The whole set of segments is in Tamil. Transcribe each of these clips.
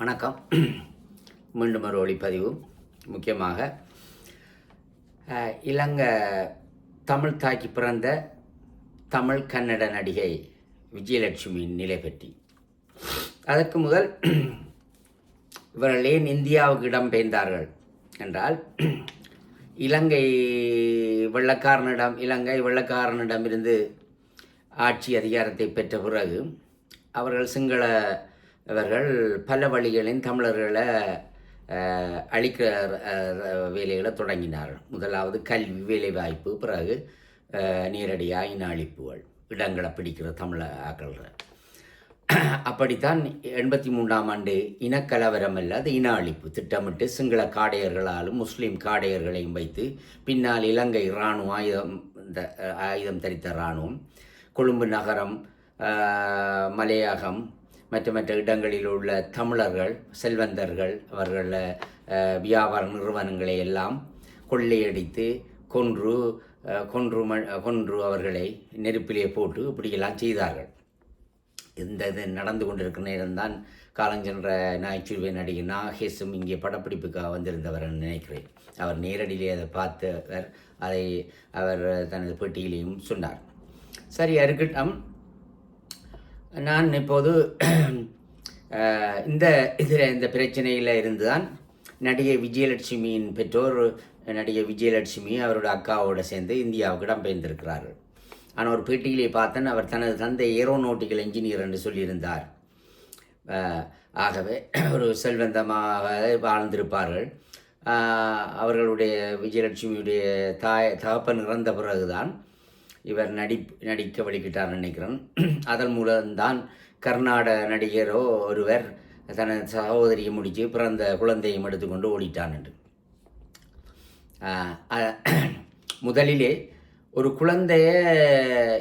வணக்கம். மீண்டும் ஒரு ஒளிப்பதிவு. முக்கியமாக இலங்கை தமிழ் தாக்கி பிறந்த தமிழ் கன்னட நடிகை விஜயலட்சுமியின் நிலை பற்றி. அதற்கு முதல் இவர்கள் ஏன் இந்தியாவுக்கு இடம்பெயர்ந்தார்கள் என்றால் இலங்கை வெள்ளக்காரனிடம் இலங்கை வெள்ளக்காரனிடமிருந்து ஆட்சி அதிகாரத்தை பெற்ற பிறகு அவர்கள் சிங்கள அவர்கள் பல வழிகளின் தமிழர்களை அஹ், அழிக்கிற வேலைகளை தொடங்கினார்கள். முதலாவது கல்வி வேலைவாய்ப்பு பிறகு நேரடியாக இன அழிப்புகள் இடங்களை பிடிக்கிற தமிழ ஆக்கள் அப்படித்தான் எண்பத்தி மூன்றாம் ஆண்டு இனக்கலவரம் அல்லாத இன அழிப்பு திட்டமிட்டு சிங்கள காடையர்களாலும் முஸ்லீம் காடையர்களையும் வைத்து பின்னால் இலங்கை இராணுவம் ஆயுதம் இந்த ஆயுதம் தரித்த இராணுவம் கொழும்பு நகரம் மலையகம் மற்ற மற்ற இடங்களில் உள்ள தமிழர்கள் செல்வந்தர்கள் அவர்கள் வியாபார நிறுவனங்களை எல்லாம் கொள்ளையடித்து கொன்று கொன்று ம கொன்று அவர்களை நெருப்பிலே போட்டு இப்படியெல்லாம் செய்தார்கள். இந்த இது நடந்து கொண்டிருக்கிற நேரம்தான் காலஞ்சென்ற நகைச்சுவை நடிகை நாகேஷும் இங்கே படப்பிடிப்புக்காக வந்திருந்தவர் என்று நினைக்கிறேன். அவர் நேரடியிலே அதை பார்த்தவர் அதை அவர் தனது பேட்டியிலையும் சொன்னார். சரி இருக்கட்டும். நான் இப்போது இந்த இதில் இந்த பிரச்சனையில் இருந்து தான் நடிகை விஜயலட்சுமியின் பெற்றோர் நடிகை விஜயலட்சுமி அவரோட அக்காவோடு சேர்ந்து இந்தியாவுக்கு இடம்பெயர்ந்திருக்கிறார்கள் ஆனால் ஒரு பேட்டியிலே பார்த்தேன் அவர் தனது தந்தை ஏரோநாட்டிக்கல் இன்ஜினியர் என்று சொல்லியிருந்தார். ஆகவே ஒரு செல்வந்தமாக வாழ்ந்திருப்பார்கள். அவர்களுடைய விஜயலட்சுமியுடைய தாய் தகப்பன் இறந்த பிறகுதான் இவர் நடி நடிக்க வழிகிட்டார் நினைக்கிறேன். அதன் மூலம்தான் கர்நாடக நடிகரோ ஒருவர் தனது சகோதரியை முடித்து பிறந்த குழந்தையும் எடுத்துக்கொண்டு ஓடிட்டான் என்று. முதலிலே ஒரு குழந்தைய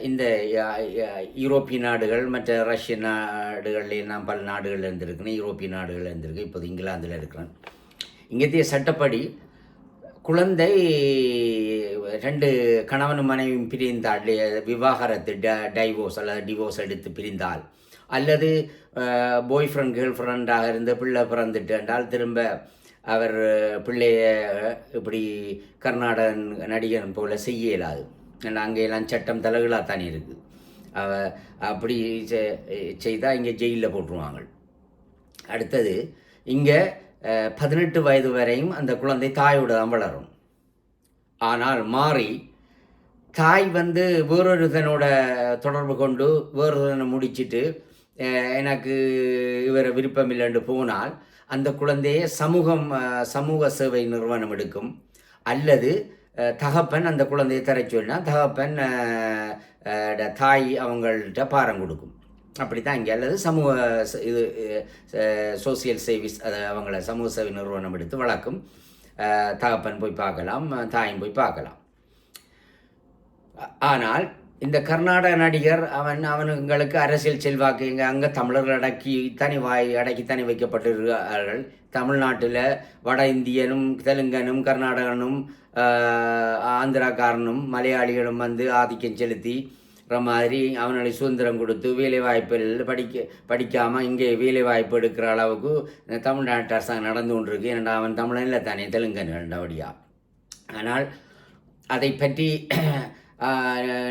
இந்த யூரோப்பிய நாடுகள் மற்ற ரஷ்ய நாடுகளில் நான் பல நாடுகளில் இருந்திருக்கிறேன் யூரோப்பிய நாடுகளில் இருந்திருக்கு இப்போது இங்கிலாந்தில் இருக்கிறேன். இங்கத்திய சட்டப்படி குழந்தை ரெண்டு கணவனும் மனைவியும் பிரிந்தால் விவாகரத்து ட டைவோர்ஸ் அல்லது டிவோர்ஸ் எடுத்து பிரிந்தால் அல்லது பாய் ஃப்ரெண்ட் கேர்ள் ஃப்ரெண்டாக இருந்து பிள்ளை பிறந்துட்டு என்றால் திரும்ப அவர் பிள்ளைய இப்படி கர்நாடகன் நடிகன் போல செய்ய இயலாது. ஏன்னா அங்கெல்லாம் சட்டம் தலைகளாக தானே இருக்குது அவ அப்படி செய்தால் இங்கே ஜெயிலில் போட்டுருவாங்க. அடுத்தது இங்கே பதினெட்டு வயது வரையும் அந்த குழந்தை தாயோடு தான் வளரும். ஆனால் மாறி தாய் வந்து வேறொருத்தனோட தொடர்பு கொண்டு வேறொருத்தனை முடிச்சிட்டு எனக்கு இவரை விருப்பம் இல்லைன்னு போனால் அந்த குழந்தையை சமூகம் சமூக சேவை நிறுவனம் எடுக்கும். அல்லது தகப்பன் அந்த குழந்தையை தர சொன்னால் தகப்பன் ட- தாய் அவங்கள்ட்ட பாரம் கொடுக்கும். அப்படி தான் இங்கே அல்லது சமூக இது சோசியல் சர்வீஸ் அதை அவங்கள சமூக சேவை நிறுவனம் எடுத்து வளர்க்கும். தகப்பன் போய் பார்க்கலாம் தாயும் போய் பார்க்கலாம். ஆனால் இந்த கர்நாடக நடிகர் அவன் அவனுங்களுக்கு அரசியல் செல்வாக்கு இங்கே அங்கே தமிழர்கள் அடக்கி தனி வாய் அடக்கி தனி வைக்கப்பட்டிருக்கிறார்கள். தமிழ்நாட்டில் வட இந்தியனும் தெலுங்கனும் கர்நாடகனும் ஆந்திராக்காரனும் மலையாளிகளும் வந்து ஆதிக்கம் செலுத்தி மாதிரி அவனுடைய சுதந்திரம் கொடுத்து வேலைவாய்ப்பில் படிக்க படிக்காமல் இங்கே வேலை வாய்ப்பு எடுக்கிற அளவுக்கு தமிழ்நாட்டு அரசாங்கம் நடந்து கொண்டிருக்கு. ஏன்னா அவன் தமிழனில் தானே தெலுங்கன் ரெண்டபடியாக ஆனால் அதை பற்றி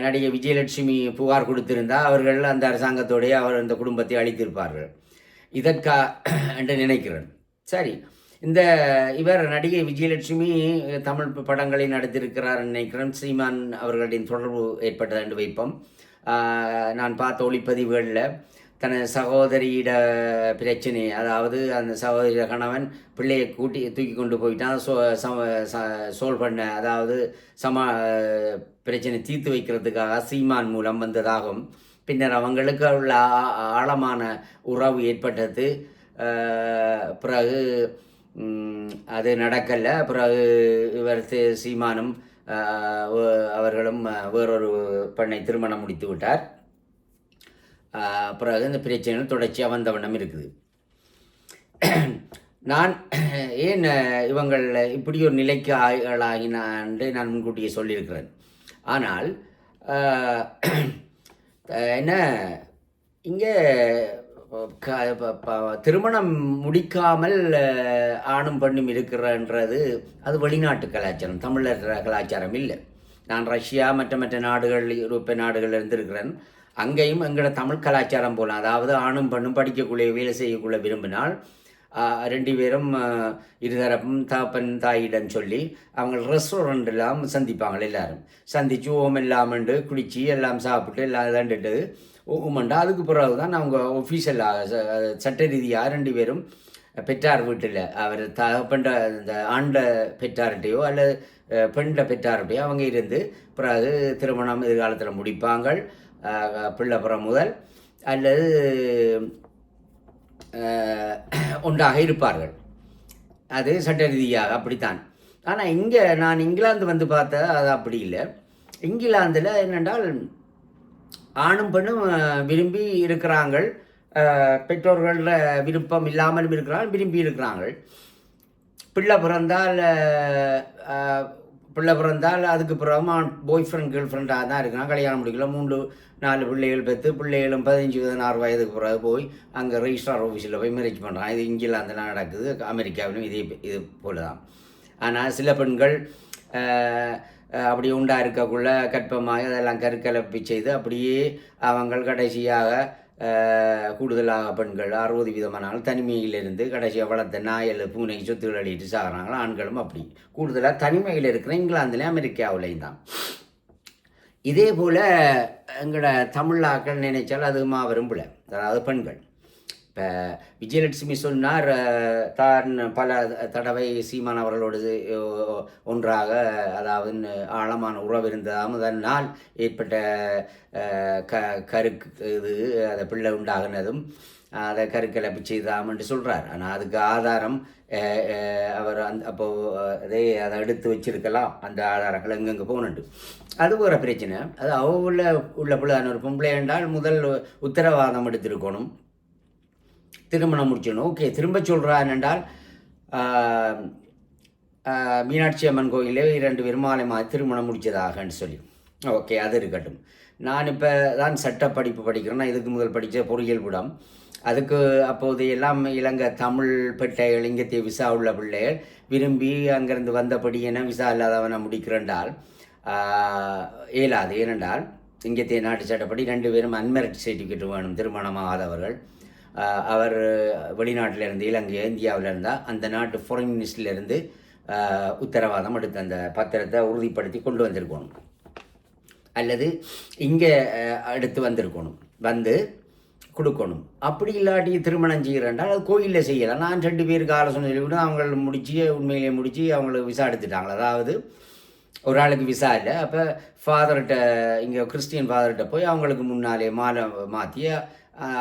நடிகை விஜயலட்சுமி புகார் கொடுத்திருந்தா அவர்கள் அந்த அரசாங்கத்தோடைய அவர் அந்த குடும்பத்தை அழித்திருப்பார்கள். இதற்கா என்று நினைக்கிறேன். சரி. இந்த இவர் நடிகை விஜயலட்சுமி தமிழ் படங்களை நடித்திருக்கிறார் நினைக்கிறேன் சீமான் அவர்களின் தொடர்பு ஏற்பட்டது என்று வைப்போம். நான் பார்த்த ஒளிப்பதிவுகளில் தனது சகோதரியிட பிரச்சனை அதாவது அந்த சகோதரிய கணவன் பிள்ளையை கூட்டி தூக்கி கொண்டு போயிட்டான். சோ சோல்வ் பண்ண அதாவது சமா பிரச்சனை தீர்த்து வைக்கிறதுக்காக சீமான் மூலம் வந்ததாகும். பின்னர் அவங்களுக்கு உள்ள ஆ- ஆழமான உறவு ஏற்பட்டது. பிறகு அது நடக்கலை. பிறகு இவர் சீமானும் அவர்களும் வேறொரு பெண்ணை திருமணம் முடித்து விட்டார். அப்புறம் பிறகு இந்த பிரச்சனைகள் தொடர்ச்சியாக வந்த வண்ணம் இருக்குது. நான் ஏன் இவங்கள் இப்படி ஒரு நிலைக்கு ஆளாகினான் நான் முன்கூட்டியே சொல்லியிருக்கிறேன். ஆனால் என்ன இங்கே திருமணம் முடிக்காமல் ஆணும் பெண்ணும் இருக்கிறன்றது அது வெளிநாட்டு கலாச்சாரம். தமிழர் கலாச்சாரம் இல்லை. நான் ரஷ்யா மற்ற மற்ற நாடுகள் யூரோப்பிய நாடுகள் இருந்திருக்கிறேன். அங்கேயும் எங்களோட தமிழ் கலாச்சாரம் போல. அதாவது ஆணும் பெண்ணும் படிக்கக்குள்ளே வேலை செய்யக்குள்ள விரும்பினால் ரெண்டு பேரும் இருதரப்பும் தாப்பன் தாயிடம் சொல்லி அவங்க ரெஸ்டாரண்ட் எல்லாம் சந்திப்பாங்க எல்லாரும். சந்திச்சு ஓம் எல்லாமண்டு குடிச்சு எல்லாம் சாப்பிட்டு எல்லாம் இதாண்டுட்டு உமண்டா அதுக்கு பிறகு தான் அவங்க ஒஃபீஷியலாக சட்ட ரீதியாக ரெண்டு பேரும் பெற்றார் வீட்டில். அவர் தகப்பண்ட இந்த ஆண்ட பெற்றார்கிட்டையோ அல்லது பெண்ட பெற்றார்கிட்டையோ அவங்க இருந்து பிறகு திருமணம் எதிர்காலத்தில் முடிப்பாங்க பிள்ளைப்புறம் முதல். அல்லது ஒன்றாக இருப்பார்கள். அது சட்ட ரீதியாக அப்படித்தான். ஆனால் இங்கே நான் இங்கிலாந்து வந்து பார்த்தா அது அப்படி இல்லை. இங்கிலாந்தில் என்னென்றால் ஆணும் பெண்ணும் விரும்பி இருக்கிறாங்கள். பெற்றோர்களில் பெற்றோர்கள விருப்பம் இல்லாமலும் இருக்கிறாங்க விரும்பி இருக்கிறாங்கள். பிள்ளை பிறந்தால் பிள்ளை பிறந்தால் அதுக்கு பிறகு பாய் ஃப்ரெண்ட் கேர்ள் ஃப்ரெண்டாக தான் இருக்கிறான். கல்யாணம் முடிக்கல மூன்று நாலு பிள்ளைகள் பெற்று பிள்ளைகளும் பதினஞ்சு பதினாறு வயதுக்கு பிறகு போய் அங்கே ரெஜிஸ்ட்ரார் ஆஃபீஸில் போய் மேரேஜ் பண்ணுறான் இது இங்கிலாந்துலாம் நடக்குது அமெரிக்காவிலும் இதே இது போல தான் ஆனால் சில பெண்கள் அப்படி உண்டா இருக்கக்குள்ள கற்பமாக அதெல்லாம் கருக்கலப்பி செய்து அப்படியே அவங்கள் கடைசியாக கூடுதலாக பெண்கள் அறுபது விதமானாலும் தனிமையிலிருந்து கடைசியாக வளர்த்த நாயல் பூனை சொத்துக்கள் அழிட்டு சாகிறாங்களோ ஆண்களும் அப்படி. கூடுதலாக தனிமையில் இருக்கிற இங்கிலாந்துலேயும் அமெரிக்காவிலையும் தான். இதே போல் எங்களோட தமிழாக்கள் நினைச்சால் அது மாபெரும் அதாவது பெண்கள். இப்போ விஜயலட்சுமி சொன்னார் தான் பல தடவை சீமான் அவர்களோடு ஒன்றாக அதாவது ஆழமான உறவு இருந்ததாம். அதனால் ஏற்பட்ட க கருக்கு இது அதை பிள்ளை உண்டாகினதும் அதை கருக்கலப்பு செய்தாம் என்று சொல்கிறார் ஆனால் அதுக்கு ஆதாரம் அவர் அந்த அப்போது அதே அதை எடுத்து வச்சிருக்கலாம். அந்த ஆதாரங்கள் எங்கெங்கே போகணுண்டு. அது ஒரு பிரச்சனை. அது அவ உள்ள உள்ள பிள்ளை ஒரு பொம்பளை என்றால் முதல் உத்தரவாதம் எடுத்திருக்கணும். திருமணம் முடிச்சிடணும் ஓகே திரும்ப சொல்கிறான் என்றால் மீனாட்சி அம்மன் கோயிலே இரண்டு பேரும் திருமணம் முடித்ததாகன்னு சொல்லி. ஓகே அது இருக்கட்டும். நான் இப்போ தான் சட்ட படிப்பு படிக்கிறேன். நான் இதுக்கு முதல் படித்த பொறியியல் கூடம். அதுக்கு அப்போது எல்லாம் இலங்கை தமிழ் பெற்ற இங்கத்திய விசா உள்ள பிள்ளைகள் விரும்பி அங்கேருந்து வந்தபடி என விசா இல்லாதவனை முடிக்கிறென்றால் இயலாது. ஏனென்றால் இங்கத்திய நாட்டு சட்டப்படி ரெண்டு பேரும் அன்மேரிட் சர்டிஃபிகேட் வேணும் திருமணமாகாதவர்கள். அவர் வெளிநாட்டில் இருந்து இலங்கை இந்தியாவில் இருந்தால் அந்த நாட்டு ஃபாரின் மினிஸ்டர்லேருந்து உத்தரவாதம் எடுத்து அந்த பத்திரத்தை உறுதிப்படுத்தி கொண்டு வந்திருக்கணும். அல்லது இங்கே எடுத்து வந்திருக்கணும். வந்து கொடுக்கணும். அப்படி இல்லாட்டி திருமணம் செய்கிறேன்டால் அது கோயிலில் செய்யலாம். நான் ரெண்டு பேருக்கு ஆலோசனை சொல்லிவிட்டு அவங்கள முடித்து உண்மையிலே முடித்து அவங்களுக்கு விசா எடுத்துட்டாங்க அதாவது ஒரு ஆளுக்கு விசா இல்லை. அப்போ ஃபாதர்கிட்ட இங்கே கிறிஸ்டியன் ஃபாதர்கிட்ட போய் அவங்களுக்கு முன்னாலே மாலை மாற்றி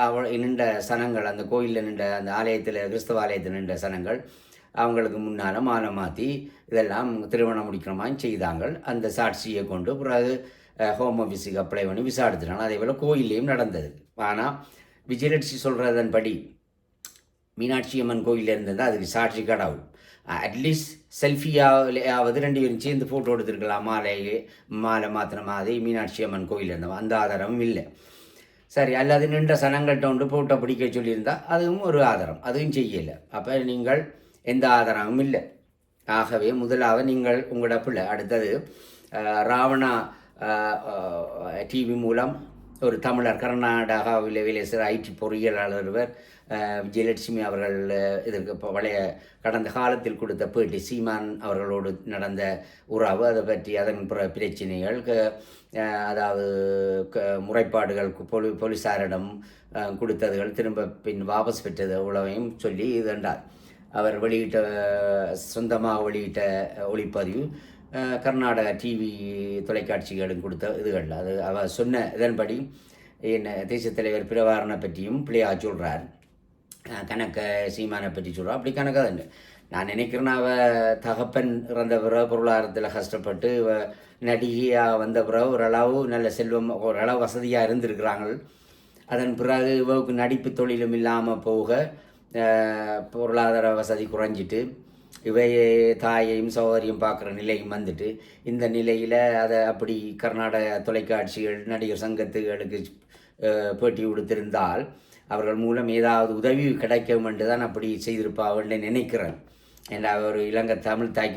அவள் நின்ற சனங்கள் அந்த கோயிலில் நின்ற அந்த ஆலயத்தில் கிறிஸ்தவ ஆலயத்தில் நின்ற சனங்கள் அவங்களுக்கு முன்னால் மாலை மாற்றி இதெல்லாம் திருமணம் முடிக்கிற செய்தாங்க அந்த சாட்சியை கொண்டு பிறகு ஹோம் ஆஃபீஸுக்கு அப்ளை பண்ணி விசா எடுத்துட்டாங்க அதே போல் கோயில்லையும் நடந்தது. ஆனால் விஜயலட்சுமி சொல்கிறதன்படி மீனாட்சி அம்மன் கோயிலில் இருந்தது அதுக்கு சாட்சி கடவுள். அட்லீஸ்ட் செல்ஃபியாவது ரெண்டு பேரும் சேர்ந்து ஃபோட்டோ எடுத்துருக்கலாம். மாலை மாலை மாத்திர மாதிரி மீனாட்சி அம்மன் கோயில் இருந்தவன். அந்த ஆதாரமும் இல்லை. சரி அல்லது நின்ற சனங்கள்கிட்ட ஒன்று ஃபோட்டோ பிடிக்க சொல்லியிருந்தால் அதுவும் ஒரு ஆதாரம். அதுவும் செய்யலை. அப்போ நீங்கள் எந்த ஆதாரமும் இல்லை. ஆகவே முதலாவது நீங்கள் உங்களோட பிள்ளை. அடுத்தது ராவணா டிவி மூலம் ஒரு தமிழர் கர்நாடகாவில் வேலை செய்கிற ஐடி பொறியியலாளர் ஒருவர் விஜயலட்சுமி அவர்கள் இதற்கு இப்போ பழைய கடந்த காலத்தில் கொடுத்த பேட்டி சீமான் அவர்களோடு நடந்த உறவு அதை பற்றி அதன் பிற பிரச்சனைகள் அதாவது க முறைப்பாடுகள் கு- போலி போலீஸாரிடம் கொடுத்ததுகள் திரும்ப பின் வாபஸ் பெற்றது உளவையும் சொல்லி இதண்டார் அவர் வெளியிட்ட சொந்தமாக வெளியிட்ட ஒளிப்பதிவு கர்நாடக டிவி தொலைக்காட்சிகளும் கொடுத்த இதுகள். அது அவர் சொன்ன இதன்படி என்ன தேசிய தலைவர் பிரவாரனை பற்றியும் பிள்ளையா சொல்கிறார் கணக்க சீமானை பற்றி சொல்கிறார் அப்படி கணக்காக நான் நினைக்கிறேன் அவ தகப்பன் இறந்த பிறகு பொருளாதாரத்தில் கஷ்டப்பட்டு இவ நடிகையாக வந்த பிறகு ஓரளவு நல்ல செல்வம் ஓரளவு வசதியாக இருந்திருக்கிறாங்க அதன் பிறகு இவவுக்கு நடிப்பு தொழிலும் இல்லாமல் போக பொருளாதார வசதி குறைஞ்சிட்டு இவையே தாயையும் சௌகரியம் பார்க்குற நிலையும் வந்துட்டு இந்த நிலையில் அதை அப்படி கர்நாடக தொலைக்காட்சிகள் நடிகர் சங்கத்துகளுக்கு பேட்டி கொடுத்திருந்தால் அவர்கள் மூலம் ஏதாவது உதவி கிடைக்கும் என்று தான் அப்படி செய்திருப்பாவன்னு நினைக்கிறேன். ஏன்னா அவர் இலங்கை தமிழ் தாய்க்கு